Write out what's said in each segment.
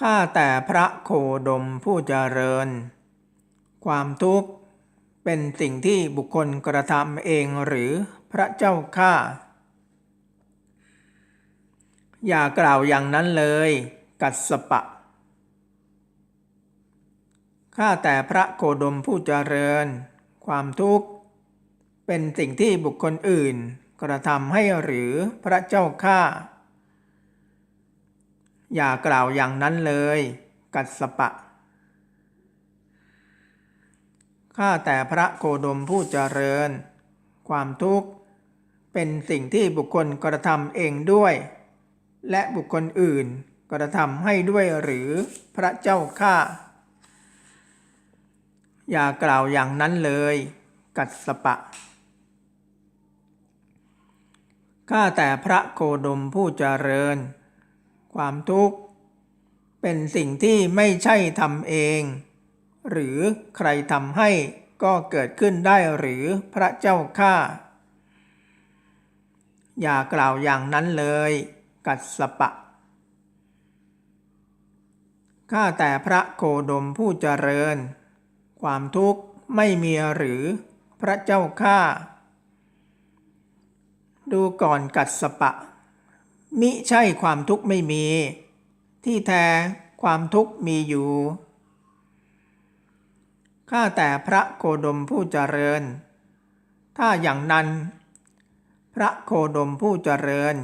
ข้าแต่พระโคดมผู้เจริญ ความทุกข์เป็นสิ่งที่บุคคลกระทำเองหรือพระเจ้าข้าอย่ากล่าวอย่างนั้นเลย กัสปะ ข้าแต่พระโคดมผู้เจริญ ความทุกข์ เป็นสิ่งที่บุคคลอื่นกระทำให้หรือพระเจ้าข้า อย่ากล่าวอย่างนั้นเลย กัสปะ ข้าแต่พระโคดมผู้เจริญ ความทุกข์ เป็นสิ่งที่บุคคลกระทำเองด้วย และบุคคลอื่นกระทำให้ด้วยหรือพระเจ้าข้าอย่ากล่าวอย่างนั้นเลย กัสปะ ข้าแต่พระโคดมผู้เจริญ ความทุกข์ เป็นสิ่งที่ไม่ใช่ทำเอง หรือใครทำให้ก็เกิดขึ้นได้หรือพระเจ้าข้าอย่ากล่าวอย่างนั้นเลย กัสสปะ ข้าแต่พระโคดมผู้เจริญ ความทุกข์ไม่มีหรือพระเจ้าข้า ดูก่อนกัสสปะ มิใช่ความทุกข์ไม่มี ที่แท้ความทุกข์มีอยู่ข้าแต่พระโคดมผู้เจริญ ถ้าอย่างนั้น พระโคดมผู้เจริญ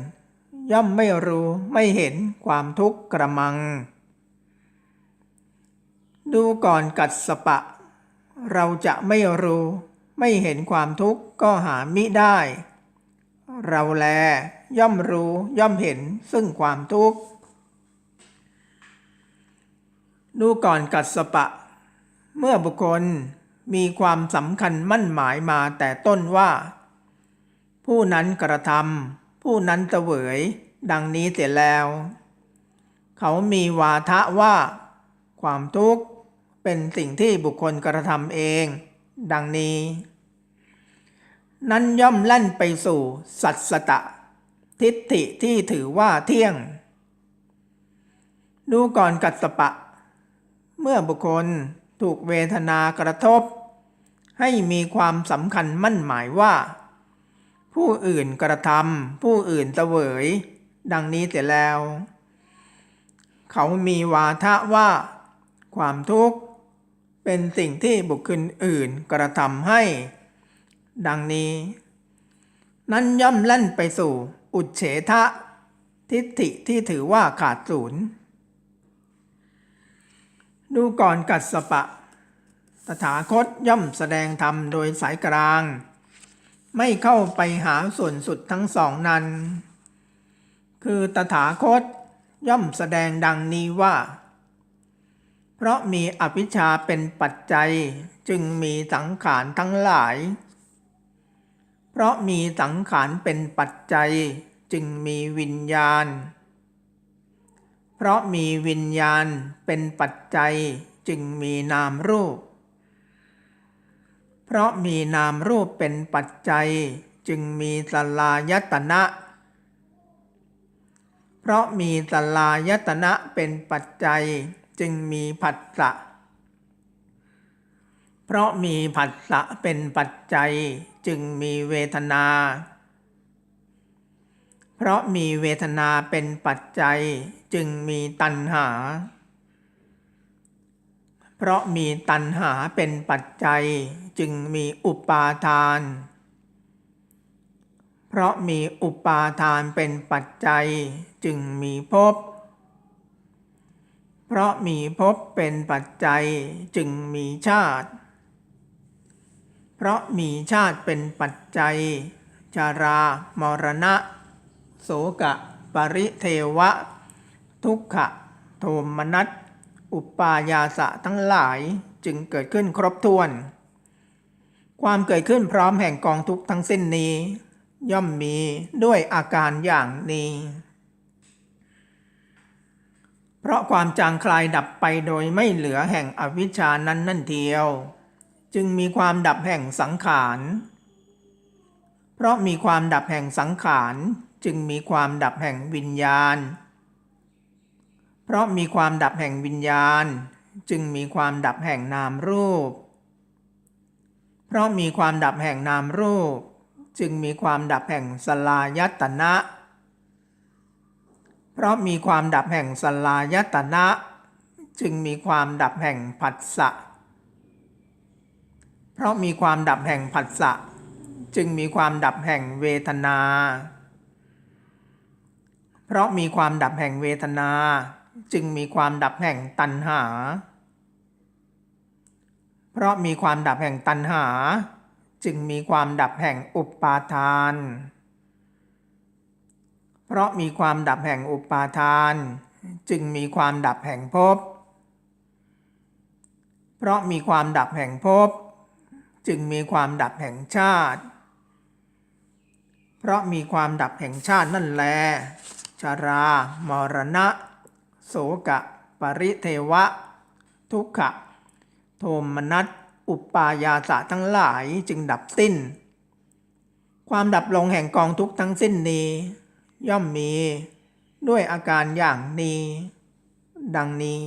ย่อมไม่รู้ไม่เห็นความทุกข์กระมัง ดูก่อนกัดสปะ เราจะไม่รู้ ไม่เห็นความทุกข์ก็หามิได้ เราแล ย่อมรู้ย่อมเห็นซึ่งความทุกข์ดูก่อนกัดสปะ เมื่อบุคคลมีความสำคัญมั่นหมายมาแต่ต้นว่า ผู้นั้นกระทำผู้นั้นเสวย ดังนี้เสร็จแล้ว เขามีวาทะว่า ความทุกข์เป็นสิ่งที่บุคคลกระทำเอง ดังนี้ นั้นย่อมแล่นไปสู่สัตสตะ ทิฏฐิที่ถือว่าเที่ยง ดูก่อนกัสปะ เมื่อบุคคลถูกเวทนากระทบ ให้มีความสำคัญมั่นหมายว่า ผู้อื่นกระทำผู้อื่นเสวย ดังนี้เสร็จแล้ว เขามีวาทะว่า ความทุกข์ เป็นสิ่งที่บุคคลอื่นกระทำให้ ดังนี้ นั้นย่อมลั่นไปสู่ อุเฉทะ ทิฏฐิที่ถือว่าขาดศูนย์ดูก่อนกัสปะ ตถาคตย่อมแสดงธรรมโดยสายกลาง ไม่เข้าไปหาส่วนสุดทั้งสองนั้น คือตถาคตย่อมแสดงดังนี้ว่า เพราะมีอภิชาเป็นปัจจัยจึงมีสังขารทั้งหลาย เพราะมีสังขารเป็นปัจจัยจึงมีวิญญาณ เพราะมีวิญญาณเป็นปัจจัยจึงมีนามรูป เพราะมีนามรูปเป็นปัจจัยจึงมีสลายตนะ เพราะมีสลายตนะเป็นปัจจัยจึงมีผัสสะ เพราะมีผัสสะเป็นปัจจัยจึงมีเวทนา เพราะมีเวทนาเป็นปัจจัยจึงมีตัณหา เพราะมีตัณหาเป็นปัจจัยจึงมีอุปาทาน เพราะมีอุปาทานเป็นปัจจัยจึงมีภพเพราะมีภพเป็นปัจจัยจึงมีชาติ เพราะมีชาติเป็นปัจจัย ชารามรณะ โสกะ ปริเทวะ ทุกขะ โทมนัส อุปายาสะทั้งหลายจึงเกิดขึ้นครบถ้วน ความเกิดขึ้นพร้อมแห่งกองทุกทั้งสิ้นนี้ ย่อมมีด้วยอาการอย่างนี้ เพราะความจางคลายดับไปโดยไม่เหลือแห่งอวิชชานั้นนั่นเทียว จึงมีความดับแห่งสังขาร เพราะมีความดับแห่งสังขารจึงมีความดับแห่งวิญญาณ เพราะมีความดับแห่งวิญญาณ จึงมีความดับแห่งนามรูป เพราะมีความดับแห่งนามรูป จึงมีความดับแห่งสลายตนะ เพราะมีความดับแห่งสลายตนะ จึงมีความดับแห่งผัสสะ เพราะมีความดับแห่งผัสสะจึงมีความดับแห่งเวทนา เพราะมีความดับแห่งเวทนา จึงมีความดับแห่งตัณหา เพราะมีความดับแห่งตัณหา จึงมีความดับแห่งอุปปาทาน เพราะมีความดับแห่งอุปปาทาน จึงมีความดับแห่งภพ เพราะมีความดับแห่งภพ จึงมีความดับแห่งชาติ เพราะมีความดับแห่งชาตินั่นแล ชารามรณะ โสกะ ปริเทวะ ทุกขะ โทมนัส อุปปายาสะทั้งหลายจึงดับสิ้น ความดับลงแห่งกองทุกทั้งสิ้นนี้ ย่อมมีด้วยอาการอย่างนี้ ดังนี้